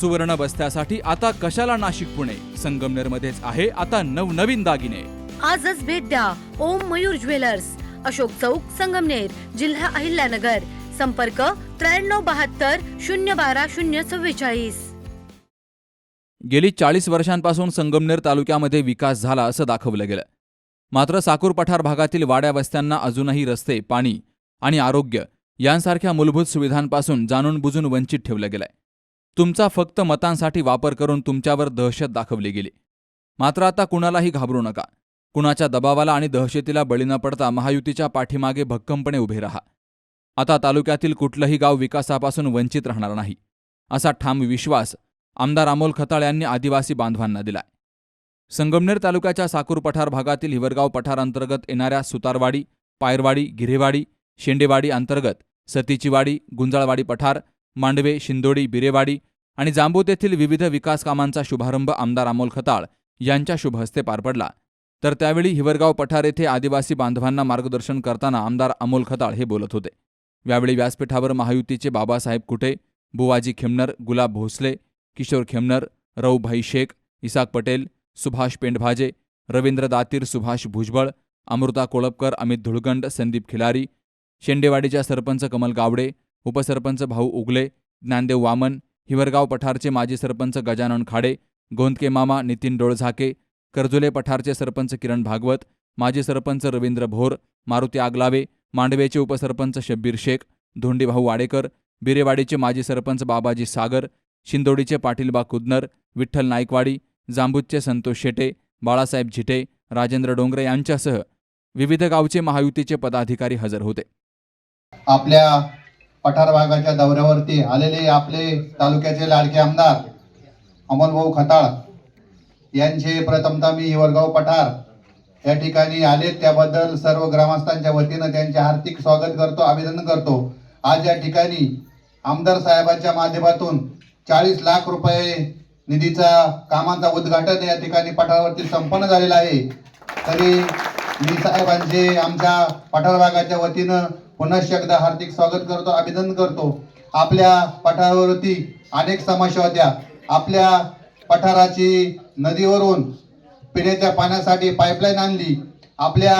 सुवर्ण बस्त्यासाठी आता कशाला नाशिक पुणे? संगमनेर मध्येच आहे आता नवनवीन दागिने. आजच भेट द्या ओम मयूर ज्वेलर्स. अशोक चौक संगमनेर जिल्हा अहिल्यानगर. संपर्क त्र्याण्णव बहात्तर शून्य बारा शून्य चव्वेचाळीस. गेली चाळीस वर्षांपासून संगमनेर तालुक्यामध्ये विकास झाला असं दाखवलं गेलं. मात्र साकूर पठार भागातील वाड्या वस्त्यांना अजूनही रस्ते पाणी आणि आरोग्य यांसारख्या मूलभूत सुविधांपासून जाणून बुजून वंचित ठेवलं गेलंय. तुमचा फक्त मतांसाठी वापर करून तुमच्यावर दहशत दाखवली गेली. मात्र आता कुणालाही घाबरू नका. कुणाच्या दबावाला आणि दहशतीला बळी न पडता महायुतीच्या पाठीमागे भक्कमपणे उभे राहा. आता तालुक्यातील कुठलंही गाव विकासापासून वंचित राहणार नाही. असा ठाम विश्वास आमदार अमोल खताळ यांनी आदिवासी बांधवांना दिलाय. संगमनेर तालुक्याच्या साकूर पठार भागातील हिवरगाव पठारांतर्गत येणाऱ्या सुतारवाडी पायरवाडी गिरेवाडी शेंडेवाडी अंतर्गत सतीचीवाडी गुंजाळवाडी पठार मांडवे शिंदोडी बिरेवाडी आणि जांबूत येथील विविध विकास कामांचा शुभारंभ आमदार अमोल खताळ यांच्या शुभहस्ते पार पडला. तर त्यावेळी हिवरगाव पठार येथे आदिवासी बांधवांना मार्गदर्शन करताना आमदार अमोल खताळ हे बोलत होते. यावेळी व्यासपीठावर महायुतीचे बाबासाहेब कुटे बुवाजी खेमनर गुलाब भोसले किशोर खेमनर रऊभाई शेख इसाक पटेल सुभाष पेंडभाजे रवींद्र दातीर सुभाष भुजबळ अमृता कोळपकर अमित धुळगंड संदीप खिलारी शेंडेवाडीच्या सरपंच कमल गावडे उपसरपंच भाऊ उगले ज्ञानदेव वामन हिवरगाव पठारचे माजी सरपंच गजानन खाडे गोंदके मामा नितीन डोळझाके कर्जुले पठारचे सरपंच किरण भागवत माजी सरपंच रवींद्र भोर मारुती आगलावे मांडवेचे उपसरपंच शब्बीर शेख धोंडीभाऊ वाडेकर बिरेवाडीचे माजी सरपंच बाबाजी सागर शिंदोडीचे पाटीलबा कुदनर विठ्ठल नाईकवाडी जांबूतचे संतोष शेटे बाळासाहेब झिटे राजेंद्र डोंगरे यांच्यासह विविध गावचे महायुतीचे पदाधिकारी हजर होते. आपल्या पठार भागाच्या दौऱ्यावरती आलेले आपले तालुक्याचे लाडके आमदार अमोलभाऊ खताळ यांचे प्रथमतः मी हिवरगाव पठार. या ठिकाणी आले त्याबद्दल सर्व ग्रामस्थांच्या वतीनं त्यांचे हार्दिक स्वागत करतो अभिनंदन करतो. आज या ठिकाणी आमदार साहेबांच्या माध्यमातून चाळीस लाख रुपये निधीचा कामाचा उद्घाटन या ठिकाणी पठारावरती संपन्न झालेला आहे. तरी मी साहेबांचे आमच्या पठार भागाच्या वतीनं पुन्हा एकदा हार्दिक स्वागत करतो अभिनंदन करतो. आपल्या पठारावरती अनेक समस्या होत्या. आपल्या पठाराची नदीवरून पिण्याच्या पाण्यासाठी पाईपलाईन आणली. आपल्या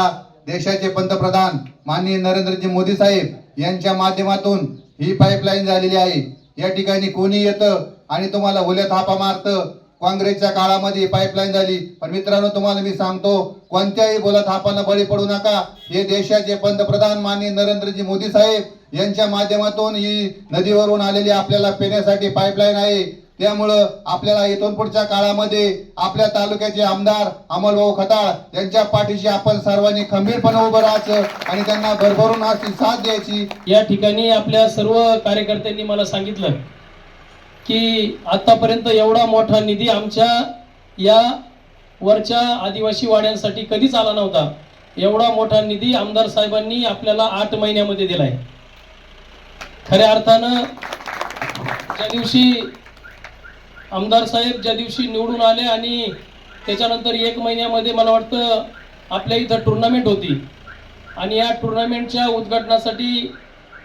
देशाचे पंतप्रधान माननीय नरेंद्रजी मोदी साहेब यांच्या माध्यमातून ही पाईपलाईन झालेली आहे. या ठिकाणी कोणी येतं आणि तुम्हाला ओल्या थापा मारतं काँग्रेसच्या काळामध्ये पाईपलाईन झाली. पण मित्रांनो तुम्हाला मी सांगतो कोणत्याही बोलत थापानं बळी पडू नका. हे देशाचे पंतप्रधान माननीय नरेंद्रजी मोदी साहेब यांच्या माध्यमातून ही नदीवरून आलेली आपल्याला पिण्यासाठी पाईपलाईन आहे. त्यामुळं आपल्याला इथून पुढच्या काळामध्ये आपल्या तालुक्याचे आमदार अमोलभाऊ खताळ यांच्या पाठीशी आपण सर्वांनी खंबीरपणे उभं राहायचं आणि त्यांना भरभरून साथ द्यायची. या ठिकाणी आपल्या सर्व कार्यकर्त्यांनी मला सांगितलं की आतापर्यंत एवढा मोठा निधी आमच्या या वरच्या आदिवासी वाड्यांसाठी कधीच आला नव्हता. एवढा मोठा निधी आमदार साहेबांनी आपल्याला आठ महिन्यामध्ये दिलाय. खऱ्या अर्थानं ज्या दिवशी आमदार साहेब ज्या दिवशी निवडून आले आणि त्याच्यानंतर एक महिन्यामध्ये मला वाटतं आपल्या इथं टुर्नामेंट होती. आणि या टुर्नामेंटच्या उद्घाटनासाठी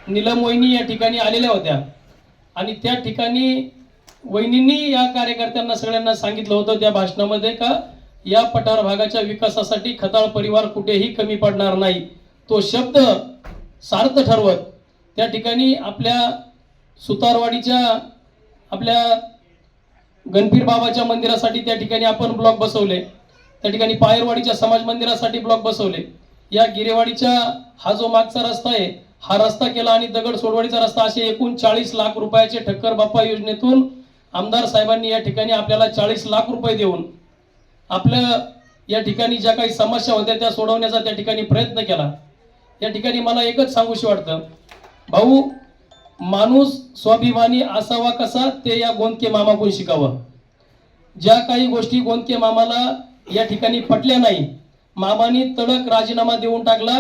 नीलम वहिनी या ठिकाणी आलेल्या होत्या. आणि त्या ठिकाणी वहिनींनी या कार्यकर्त्यांना सगळ्यांना सांगितलं होतं त्या भाषणामध्ये का या पठार भागाच्या विकासासाठी खताळ परिवार कुठेही कमी पडणार नाही. तो शब्द सार्थ ठरवत त्या ठिकाणी आपल्या सुतारवाडीच्या आपल्या गणपीर बाबाच्या मंदिरासाठी त्या ठिकाणी आपण ब्लॉक बसवले त्या ठिकाणी पायरवाडीच्या समाज मंदिरासाठी ब्लॉक बसवले. या गिरेवाडीच्या हा जो मागचा रस्ता आहे हा रस्ता केला आणि दगड सोडवणीचा रस्ता असे एकूण चाळीस लाख रुपयाचे ठक्कर बाप्पा योजनेतून आमदार साहेबांनी या ठिकाणी आपल्याला चाळीस लाख रुपये देऊन आपल्या या ठिकाणी ज्या काही समस्या होत्या त्या सोडवण्याचा त्या ठिकाणी प्रयत्न केला. या ठिकाणी मला एकच सांगूशी वाटतं. भाऊ माणूस स्वाभिमानी असावा कसा ते या गोंदके मामाकडून शिकावं. ज्या काही गोष्टी गोंदके मामाला या ठिकाणी पटल्या नाही मामानी तडक राजीनामा देऊन टाकला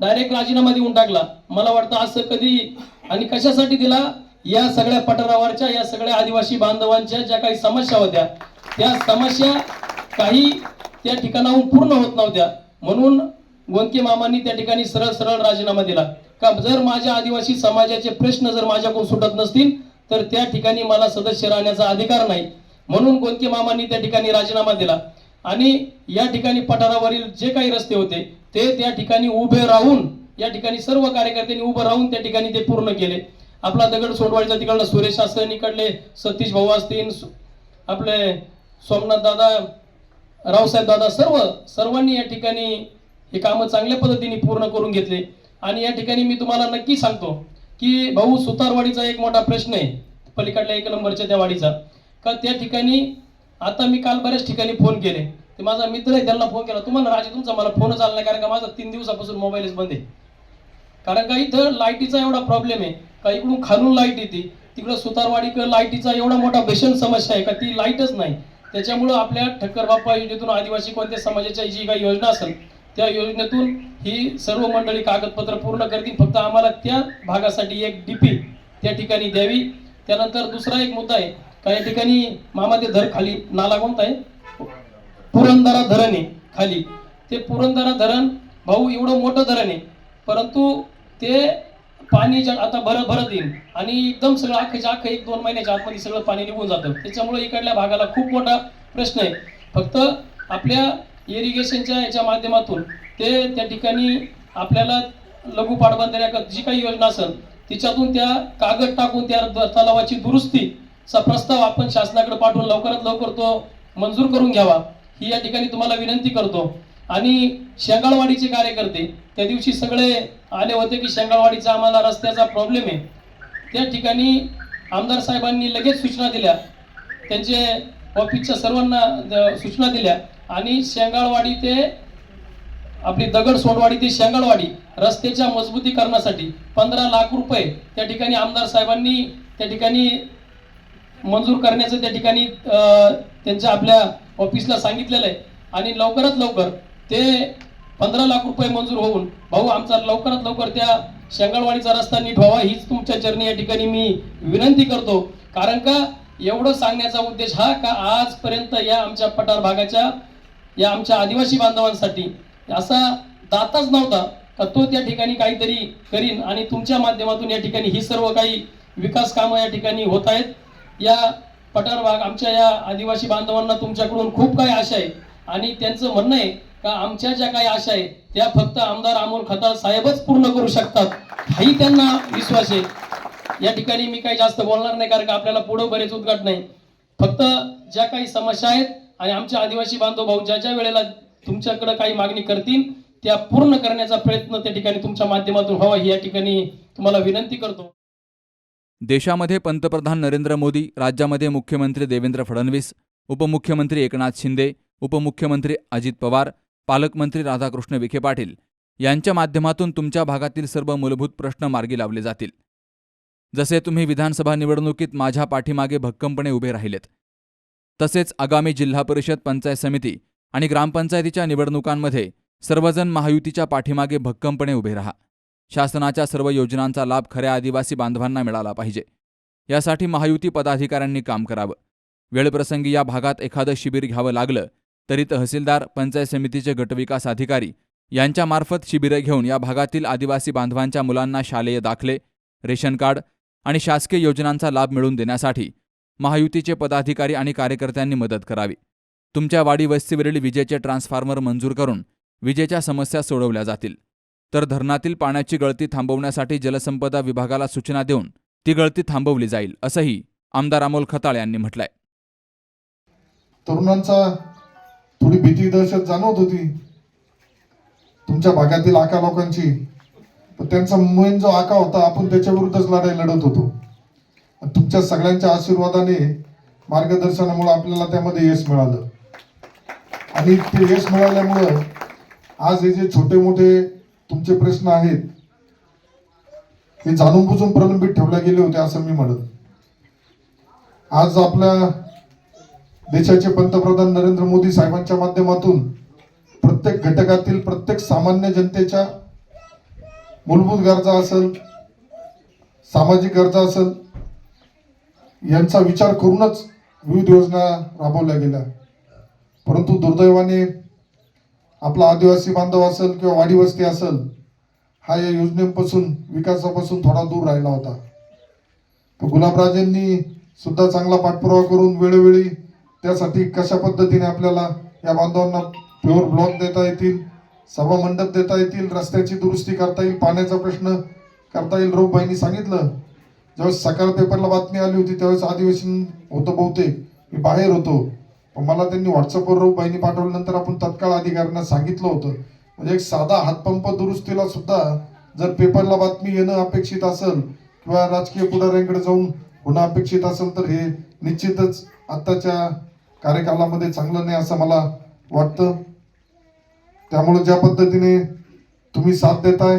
डायरेक्ट राजीनामा देऊन टाकला. मला वाटतं असं कधी आणि कशासाठी दिला? या सगळ्या पठारावरच्या या सगळ्या आदिवासी बांधवांच्या ज्या काही समस्या होत्या त्या समस्या काही त्या ठिकाणाहून पूर्ण होत नव्हत्या. म्हणून गोंदके मामांनी त्या ठिकाणी सरळ सरळ राजीनामा दिला. का जर माझ्या आदिवासी समाजाचे प्रश्न जर माझ्याकडून सुटत नसतील तर त्या ठिकाणी मला सदस्य राहण्याचा अधिकार नाही. म्हणून गोंदके मामांनी त्या ठिकाणी राजीनामा दिला. आणि या ठिकाणी पठारावरील जे काही रस्ते होते ते त्या ठिकाणी उभे राहून या ठिकाणी सर्व कार्यकर्त्यांनी उभं राहून त्या ठिकाणी ते पूर्ण केले. आपला दगड सोडवायचा तिकडनं सुरेश आसन इकडले सतीश भाऊ असतील आपले सोमनाथ दादा रावसाहेब दादा सर्व सर्वांनी या ठिकाणी हे कामं चांगल्या पद्धतीने पूर्ण करून घेतले. आणि या ठिकाणी मी तुम्हाला नक्की सांगतो की भाऊ सुतारवाडीचा एक मोठा प्रश्न आहे पलीकडल्या एक नंबरच्या त्या वाडीचा. का त्या ठिकाणी आता मी काल बऱ्याच ठिकाणी फोन केले. ते माझा मित्र आहे त्यांना फोन केला. तुम्हाला राजे तुमचा मला फोनच आला नाही कारण का माझा तीन दिवसापासून मोबाईलच बंद आहे. कारण का इथं लाईटीचा एवढा प्रॉब्लेम आहे का इकडून खालून लाइट येते तिकडं सुतारवाडीकडे लाईटीचा एवढा मोठा भीषण समस्या आहे का ती लाईटच नाही. त्याच्यामुळं आपल्या ठक्कर बाप्पा योजनेतून आदिवासी कोणत्या समाजाच्या जी काही योजना असेल त्या योजनेतून ही सर्व मंडळी कागदपत्र पूर्ण करतील. फक्त आम्हाला त्या भागासाठी एक डीपी त्या ठिकाणी द्यावी. त्यानंतर दुसरा एक मुद्दा आहे का या ठिकाणी मामा ते धर खाली नाला कोणता आहे पुरंदरा धरण आहे खाली. ते पुरंदरा धरण भाऊ एवढं मोठं धरण आहे. परंतु ते पाणी जे आता भर भरत येईल. आणि एकदम सगळं अख्ख्याच्या अख्खं एक दोन महिन्याच्या आतमध्ये सगळं पाणी निघून जातं. त्याच्यामुळे इकडल्या भागाला खूप मोठा प्रश्न आहे. फक्त आपल्या इरिगेशनच्या याच्या माध्यमातून ते त्या ठिकाणी आपल्याला लघु पाटबंधाऱ्या जी काही योजना असेल तिच्यातून त्या कागद टाकून त्या द- तलावाची दुरुस्तीचा प्रस्ताव आपण शासनाकडे पाठवून लवकरात लवकर तो मंजूर करून घ्यावा. ही या ठिकाणी तुम्हाला विनंती करतो. आणि शेंगाळवाडीचे कार्यकर्ते त्या दिवशी सगळे आले होते की शेंगाळवाडीचा आम्हाला रस्त्याचा प्रॉब्लेम आहे. त्या ठिकाणी आमदार साहेबांनी लगेच सूचना दिल्या. त्यांचे ऑफिसच्या सर्वांना सूचना दिल्या. आणि शेंगाळवाडी ते आपली दगड सोडवाडी ते शेंगाळवाडी रस्त्याच्या मजबूतीकरणासाठी पंधरा लाख रुपये त्या ठिकाणी आमदार साहेबांनी त्या ठिकाणी मंजूर करण्याचं त्या ठिकाणी त्यांच्या आपल्या ऑफिसला सांगितलेलं आहे. आणि लवकरात लवकर ते पंधरा लाख रुपये मंजूर होऊन भाऊ आमचा लवकरात लवकर त्या शेंगळवाडीचा रस्ता नीट व्हावा हीच तुमच्या चरणी या ठिकाणी मी विनंती करतो. कारण का एवढं सांगण्याचा उद्देश हा का आजपर्यंत या आमच्या पठार भागाच्या या आमच्या आदिवासी बांधवांसाठी असा दाताच नव्हता का तो त्या ठिकाणी काहीतरी करीन आणि तुमच्या माध्यमातून या ठिकाणी ही सर्व काही विकास कामं या ठिकाणी होत आहेत. या पठार भाग आमच्या या आदिवासी बांधवांना तुमच्याकडून खूप काही आशा आहे. आणि त्यांचं म्हणणं आहे का आमच्या ज्या काही आशा आहे त्या फक्त आमदार अमोल खताळ साहेबच पूर्ण करू शकतात. हाही त्यांना विश्वास आहे. या ठिकाणी मी काही जास्त बोलणार नाही कारण का आपल्याला पुढं बरेच उद्घाट नाही फक्त ज्या काही समस्या आहेत आणि आमच्या आदिवासी बांधव भाऊ ज्या ज्या वेळेला तुमच्याकडे काही मागणी करतील त्या पूर्ण करण्याचा प्रयत्न त्या ठिकाणी तुमच्या माध्यमातून व्हावा ही या ठिकाणी तुम्हाला विनंती करतो. देशामध्ये पंतप्रधान नरेंद्र मोदी राज्यामध्ये मुख्यमंत्री देवेंद्र फडणवीस उपमुख्यमंत्री एकनाथ शिंदे उपमुख्यमंत्री अजित पवार पालकमंत्री राधाकृष्ण विखे पाटील यांच्या माध्यमातून तुमच्या भागातील सर्व मूलभूत प्रश्न मार्गी लावले जातील. जसे तुम्ही विधानसभा निवडणुकीत माझ्या पाठीमागे भक्कमपणे उभे राहिलेत तसेच आगामी जिल्हा परिषद पंचायत समिती आणि ग्रामपंचायतीच्या निवडणुकांमध्ये सर्वजण महायुतीच्या पाठीमागे भक्कमपणे उभे राहा. शासनाच्या सर्व योजनांचा लाभ खऱ्या आदिवासी बांधवांना मिळाला पाहिजे. यासाठी महायुती पदाधिकाऱ्यांनी काम करावं. वेळप्रसंगी या भागात एखादं शिबिर घ्यावं लागलं तरी तहसीलदार पंचायत समितीचे गटविकास अधिकारी यांच्यामार्फत शिबिरं घेऊन या भागातील आदिवासी बांधवांच्या मुलांना शालेय दाखले रेशन कार्ड आणि शासकीय योजनांचा लाभ मिळवून देण्यासाठी महायुतीचे पदाधिकारी आणि कार्यकर्त्यांनी मदत करावी. तुमच्या वाडी वस्तीवरील विजेचे ट्रान्सफॉर्मर मंजूर करून विजेच्या समस्या सोडवल्या जातील. तर धरणातील पाण्याची गळती थांबवण्यासाठी जलसंपदा विभागाला सूचना देऊन ती गळती थांबवली जाईल असंही आमदार अमोल खताळ यांनी म्हटलंय. तरुणांचा थोडी भीती दहशत जाणवत होती. तुमच्या भागातील आका लोकांची. त्यांचा मेन जो आका होता आपण त्याच्या विरुद्धच लढाई लढत होतो. तुमच्या सगळ्यांच्या आशीर्वादाने मार्गदर्शनामुळे आपल्याला त्यामध्ये यश मिळालं. आणि ते यश मिळाल्यामुळं आज हे जे छोटे मोठे तुमचे प्रश्न आहेत. हे जाणून बुजून प्रलंबित ठेवले गेले होते असं मी म्हणत. आज आपल्या देशाचे पंतप्रधान नरेंद्र मोदी साहेबांच्या माध्यमातून प्रत्येक घटकातील प्रत्येक सामान्य जनतेच्या मूलभूत गरजा असेल सामाजिक गरजा असेल यांचा विचार करूनच विविध योजना राबवल्या गेल्या. परंतु दुर्दैवाने आपला आदिवासी बांधव असेल किंवा वाडी वस्ती असेल हा या योजनेपासून विकासापासून थोडा दूर राहिला होता. तर गुलाबराजेंनी सुद्धा चांगला पाठपुरावा करून वेळोवेळी त्यासाठी कशा पद्धतीने आपल्याला या बांधवांना प्युअर ब्लॉक देता येतील सभा मंडप देता येतील रस्त्याची दुरुस्ती करता येईल पाण्याचा प्रश्न करता येईल रोगबाईंनी सांगितलं. ज्यावेळेस सकाळ पेपरला बातमी आली होती त्यावेळेस अधिवेशन होतं बहुतेक. मी बाहेर होतो. मला त्यांनी व्हॉट्सअपवर रोगबाईंनी पाठवल्यानंतर आपण तत्काळ अधिकाऱ्यांना सांगितलं होतं. म्हणजे एक साधा हातपंप दुरुस्तीला सुद्धा जर पेपरला बातमी येणं अपेक्षित असेल किंवा राजकीय पुढाऱ्यांकडे जाऊन होणं अपेक्षित असेल तर हे निश्चितच आत्ताच्या कार्यकालामध्ये चांगलं नाही असं मला वाटतं. त्यामुळे ज्या पद्धतीने तुम्ही साथ देताय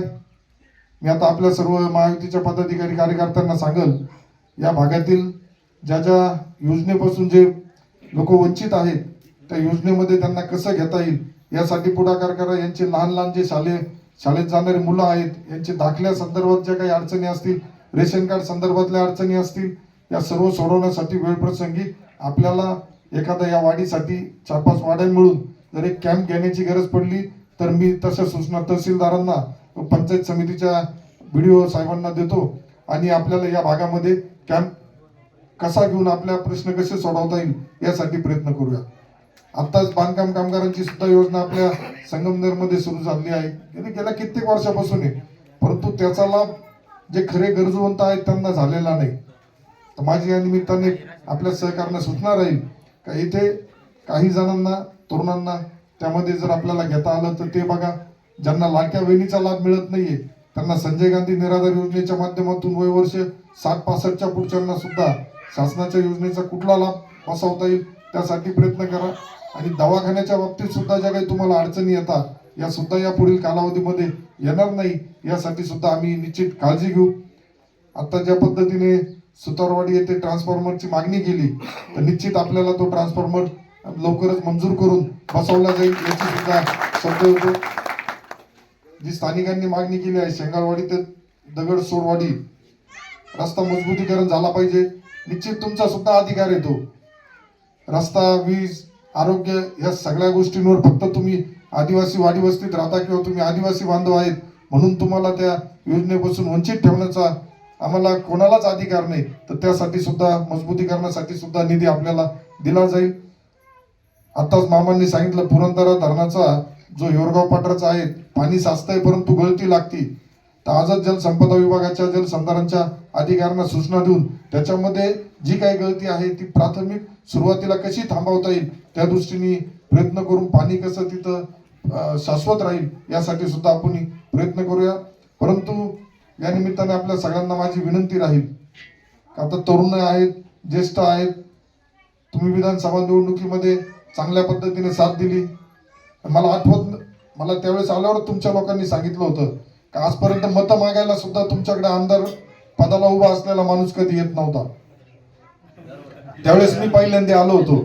मी आता आपल्या सर्व महायुतीच्या पदाधिकारी कार्यकर्त्यांना सांगेल या भागातील ज्या ज्या योजनेपासून जे लोक वंचित आहेत. त्या योजनेमध्ये त्यांना कसं घेता येईल यासाठी पुढाकार करा. यांचे लहान लहान जे शाले शाळेत जाणारे मुलं आहेत यांचे दाखल्या संदर्भात ज्या काही अडचणी असतील रेशन कार्ड संदर्भातल्या अडचणी असतील या सर्व सोडवण्यासाठी वेळप्रसंगी आपल्याला एखाद्या या वाढीसाठी चार पाच वाड्या मिळून जर एक कॅम्प घेण्याची गरज पडली तर मी तशा सूचना तहसीलदारांना पंचायत समितीच्या व्हिडिओ साहेबांना देतो आणि आपल्याला या भागामध्ये कॅम्प कसा घेऊन आपल्या प्रश्न कसे सोडवता येईल यासाठी प्रयत्न करूया. आत्ताच बांधकाम कामगारांची सुद्धा योजना आपल्या संगमनेरमध्ये सुरू झाली आहे. गेल्या कित्येक वर्षापासून आहे. परंतु त्याचा लाभ जे खरे गरजवंत आहेत त्यांना झालेला नाही. तर माझी या निमित्ताने आपल्या सहकार्यांना सूचना राहील का इथे काही जणांना तरुणांना त्यामध्ये जर आपल्याला घेता आलं तर ते बघा ज्यांना लाडक्या वेणीचा लाभ मिळत नाहीये त्यांना संजय गांधी निराधार योजनेच्या माध्यमातून वय वर्ष साठ पासष्टच्या पुढच्यांना सुद्धा शासनाच्या योजनेचा कुठला लाभ बसवता येईल त्यासाठी प्रयत्न करा. आणि दवाखान्याच्या बाबतीत सुद्धा ज्या काही तुम्हाला अडचणी येतात या सुद्धा या पुढील कालावधीमध्ये येणार नाही. यासाठी सुद्धा आम्ही निश्चित काळजी घेऊ. आता ज्या पद्धतीने सुतारवाडी येथे ट्रान्सफॉर्मरची मागणी केली तर निश्चित आपल्याला तो ट्रान्सफॉर्मर लवकरच मंजूर करून बसवला जाईल याची सुद्धा शब्द होतो जी स्थानिकांनी मागणी केली आहे शेंगारवाडी ते दगड सोडवाडी रस्ता मजबूतीकरण झाला पाहिजे. निश्चित तुमचा सुद्धा अधिकार येतो. रस्ता वीज आरोग्य या सगळ्या गोष्टींवर फक्त तुम्ही आदिवासी वाडी वस्तीत राहता किंवा तुम्ही आदिवासी बांधव आहेत म्हणून तुम्हाला त्या योजनेपासून वंचित ठेवण्याचा आम्हाला कोणालाच अधिकार नाही. तर त्यासाठी सुद्धा मजबूतीकरणासाठी सुद्धा निधी आपल्याला दिला जाईल. आताच मामांनी सांगितलं पुरंदरा धरणाचा जो योरगाव पाटराचा आहे पाणी साचतंय परंतु गळती लागती. तर आजच जलसंपदा विभागाच्या जलसंधारणच्या अधिकाऱ्यांना सूचना देऊन त्याच्यामध्ये जी काही गळती आहे ती प्राथमिक सुरुवातीला कशी थांबवता येईल त्या दृष्टीने प्रयत्न करून पाणी कसं तिथं शाश्वत राहील यासाठी सुद्धा आपण प्रयत्न करूया. परंतु या निमित्ताने आपल्या सगळ्यांना माझी विनंती राहील आता तरुण आहेत ज्येष्ठ आहेत तुम्ही विधानसभा निवडणुकीमध्ये चांगल्या पद्धतीने साथ दिली. मला आठवत मला त्यावेळेस आल्यावर तुमच्या लोकांनी सांगितलं होतं आजपर्यंत मतं मागायला सुद्धा तुमच्याकडे आमदार पदाला उभा असलेला माणूस कधी येत नव्हता? त्यावेळेस मी पहिल्यांदा आलो होतो.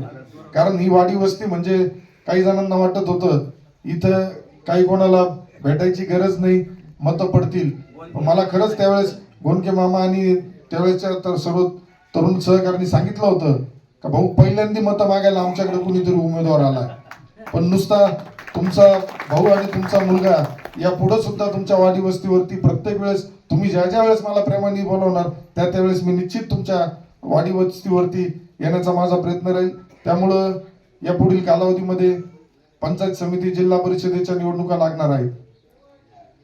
कारण ही वाडी वस्ती म्हणजे काही जणांना वाटत होतं इथं काही कोणाला भेटायची गरज नाही मतं पडतील. पण मला खरंच त्यावेळेस गोंडके मामा आणि त्यावेळेसच्या तर सर्व तरुण सहकारांनी सांगितलं होतं का भाऊ पहिल्यांदा मतं मागायला आमच्याकडे कुणीतरी उमेदवार आला. पण नुसता तुमचा भाऊ आणि तुमचा मुलगा या पुढे सुद्धा तुमच्या वाडीवस्तीवरती प्रत्येक वेळेस तुम्ही ज्या ज्या वेळेस मला प्रेमाने बोलवणार त्या त्यावेळेस मी निश्चित तुमच्या वाडीवस्तीवरती येण्याचा माझा प्रयत्न राहील. त्यामुळं या पुढील कालावधीमध्ये पंचायत समिती जिल्हा परिषदेच्या निवडणुका लागणार आहेत.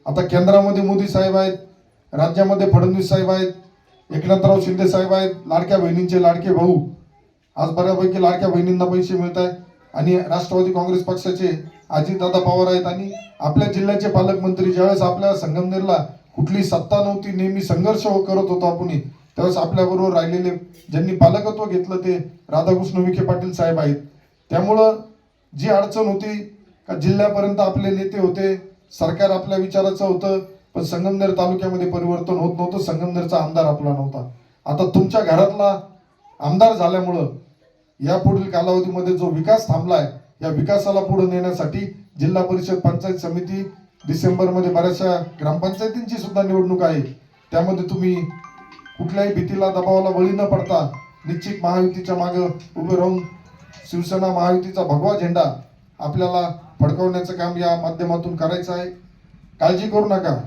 आता केंद्रामध्ये मोदी साहेब आहेत राज्यामध्ये फडणवीस साहेब आहेत एकनाथराव शिंदे साहेब आहेत लाडक्या बहिणींचे लाडके भाऊ. आज बऱ्यापैकी लाडक्या बहिणींना पैसे मिळत आहेत आणि राष्ट्रवादी काँग्रेस पक्षाचे अजितदादा पवार आहेत आणि आपल्या जिल्ह्याचे पालकमंत्री ज्यावेळेस आपल्या संगमनेरला कुठली सत्ता नव्हती नेहमी संघर्ष हो- करत होतो आपण त्यावेळेस आपल्याबरोबर राहिलेले ज्यांनी पालकत्व घेतलं ते राधाकृष्ण विखे पाटील साहेब आहेत. त्यामुळं जी अडचण होती का जिल्ह्यापर्यंत आपले नेते होते सरकार आपल्या विचाराचं होतं पण संगमनेर तालुक्यामध्ये परिवर्तन होत नव्हतं संगमनेरचा आमदार आपला नव्हता. आता तुमच्या घरातला आमदार झाल्यामुळं या पुढील कालावधीमध्ये जो विकास थांबलाय या विकासाला पुढे नेण्यासाठी जिल्हा परिषद पंचायत समिती डिसेंबरमध्ये बऱ्याचशा ग्रामपंचायतींची सुद्धा निवडणूक आहे. त्यामध्ये तुम्ही कुठल्याही भीतीला दबावाला बळी न पडता निश्चित महायुतीच्या मागे उभे राहून शिवसेना महायुतीचा भगवा झेंडा आपल्याला फडकवण्याचं काम या माध्यमातून करायचं आहे. काळजी करू नका.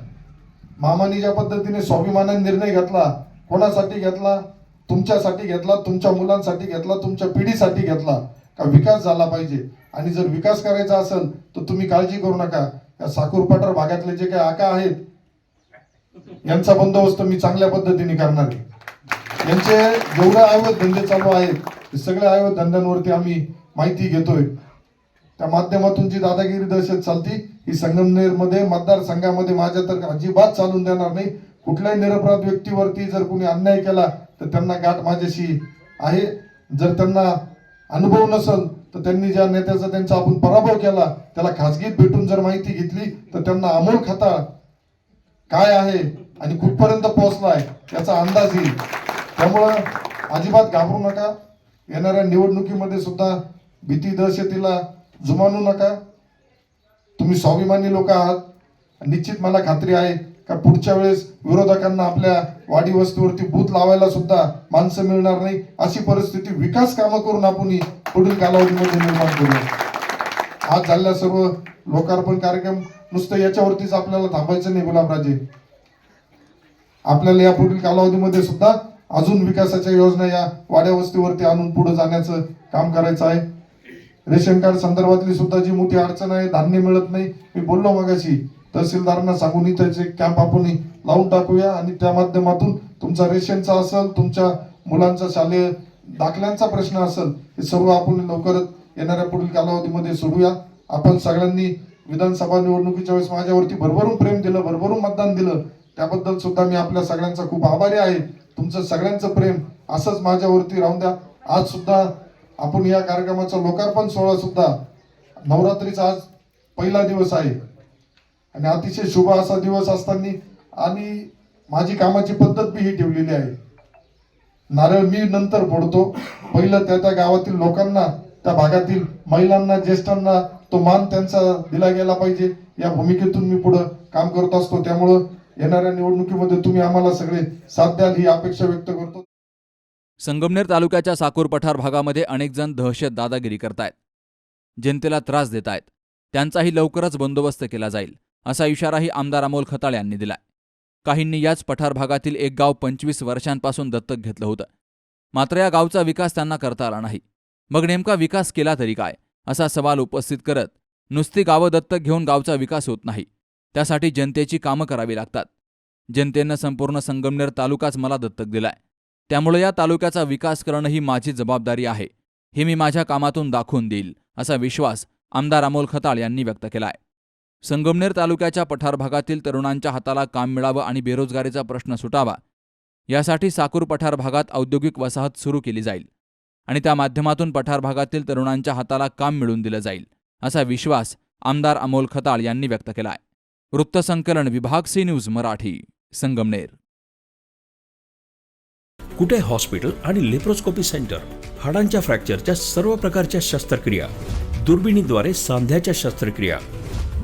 मामानी ज्या पद्धतीने स्वाभिमानाने निर्णय घेतला कोणासाठी घेतला तुमच्यासाठी घेतला तुमच्या मुलांसाठी घेतला तुमच्या पिढीसाठी घेतला का विकास झाला पाहिजे? आणि जर विकास करायचा असेल तर तुम्ही काळजी करू नका. या साकूर पठार भागातले जे काही आका आहेत यांचा बंदोबस्त मी चांगल्या पद्धतीने करणार आहे. यांचे जेवढे अवैध धंदे चालू आहेत ते सगळ्या अवैध धंद्यांवरती आम्ही माहिती घेतोय. त्या माध्यमातून जी दादागिरी दहशत चालती ही संगमनेरमध्ये मतदारसंघामध्ये माझ्या तर अजिबात चालून देणार नाही. कुठल्याही निरपराध व्यक्तीवरती जर कोणी अन्याय केला तर त्यांना गाठ माझ्याशी आहे. जर त्यांना अनुभव नसल तर त्यांनी ज्या नेत्याचा त्यांचा आपण पराभव केला त्याला खासगीत भेटून जर माहिती घेतली तर त्यांना अमोल खाता काय आहे आणि कुठपर्यंत पोहोचलाय याचा अंदाज येईल. त्यामुळं अजिबात घाबरू नका. येणाऱ्या निवडणुकीमध्ये सुद्धा भीती दहशतीला जुमानू नका. तुम्ही स्वाभिमानी लोक आहात. निश्चित मला खात्री आहे का पुढच्या वेळेस विरोधकांना आपल्या वाडी वस्तीवरती बूथ लावायला सुद्धा माणसं मिळणार नाही. अशी परिस्थिती विकास कामं करून आपण पुढील कालावधीमध्ये निर्माण करूया आज झालेला सर्व लोकार्पण कार्यक्रम नुसतं याच्यावरतीच आपल्याला थांबायचं नाही गुलाबराजे आपल्याला या पुढील कालावधीमध्ये सुद्धा अजून विकासाच्या योजना या वाड्या वस्तीवरती आणून पुढे जाण्याचं काम करायचं आहे. रेशन कार्ड संदर्भातली सुद्धा जी मोठी अडचण आहे धान्य मिळत नाही. मी बोललो मगाशी तहसीलदारांना सांगून त्याचे कॅम्प आपण लावून टाकूया आणि त्या माध्यमातून तुमचा रेशनचा असेल तुमच्या मुलांचा शालेय दाखल्यांचा प्रश्न असेल हे सर्व आपण लवकरच येणाऱ्या पुढील कालावधीमध्ये सोडूया. आपण सगळ्यांनी विधानसभा निवडणुकीच्या वेळेस माझ्यावरती भरभरून प्रेम दिलं भरभरून मतदान दिलं. त्याबद्दल सुद्धा मी आपल्या सगळ्यांचा खूप आभारी आहे. तुमचं सगळ्यांचं प्रेम असंच माझ्यावरती राहून द्या. आज सुद्धा आपण या कार्यक्रमाचा लोकार्पण सोहळा सुद्धा नवरात्रीचा आज पहिला दिवस आहे. आणि अतिशय शुभ असा दिवस असताना आणि माझी कामाची पद्धत बी ही ठेवलेली आहे. नारळ मी नंतर फोडतो. पहिलं त्या त्या गावातील लोकांना त्या भागातील महिलांना ज्येष्ठांना तो मान त्यांचा दिला गेला पाहिजे. या भूमिकेतून मी पुढं काम करत असतो. त्यामुळं येणाऱ्या निवडणुकीमध्ये तुम्ही आम्हाला सगळे साथ द्याल ही अपेक्षा व्यक्त करतो. संगमनेर तालुक्याच्या साकूर पठार भागामध्ये अनेक जण दहशत दादागिरी करतायत. जनतेला त्रास देत आहेत त्यांचाही लवकरच बंदोबस्त केला जाईल. असा इशाराही आमदार अमोल खताळ यांनी दिलाय. काहींनी याच पठार भागातील एक गाव पंचवीस वर्षांपासून दत्तक घेतलं होतं. मात्र या गावचा विकास त्यांना करता आला नाही. मग नेमका विकास केला तरी काय? असा सवाल उपस्थित करत नुसती गावं दत्तक घेऊन गावचा विकास होत नाही. त्यासाठी जनतेची कामं करावी लागतात. जनतेनं संपूर्ण संगमनेर तालुकाच मला दत्तक दिलाय. त्यामुळे या तालुक्याचा विकास करणं ही माझी जबाबदारी आहे. हे मी माझ्या कामातून दाखवून देईल असा विश्वास आमदार अमोल खताळ यांनी व्यक्त केलाय. संगमनेर तालुक्याच्या पठार भागातील तरुणांच्या हाताला काम मिळावं आणि बेरोजगारीचा प्रश्न सुटावा यासाठी साकूर पठार भागात औद्योगिक वसाहत सुरू केली जाईल आणि त्या माध्यमातून पठार भागातील तरुणांच्या हाताला काम मिळवून दिलं जाईल असा विश्वास आमदार अमोल खताळ यांनी व्यक्त केलाय. वृत्तसंकलन विभाग सी न्यूज मराठी संगमनेर. कुठे हॉस्पिटल आणि लेप्रोस्कोपी सेंटर? हाडांच्या फ्रॅक्चरच्या सर्व प्रकारच्या शस्त्रक्रिया दुर्बिणीद्वारे सांध्याच्या शस्त्रक्रिया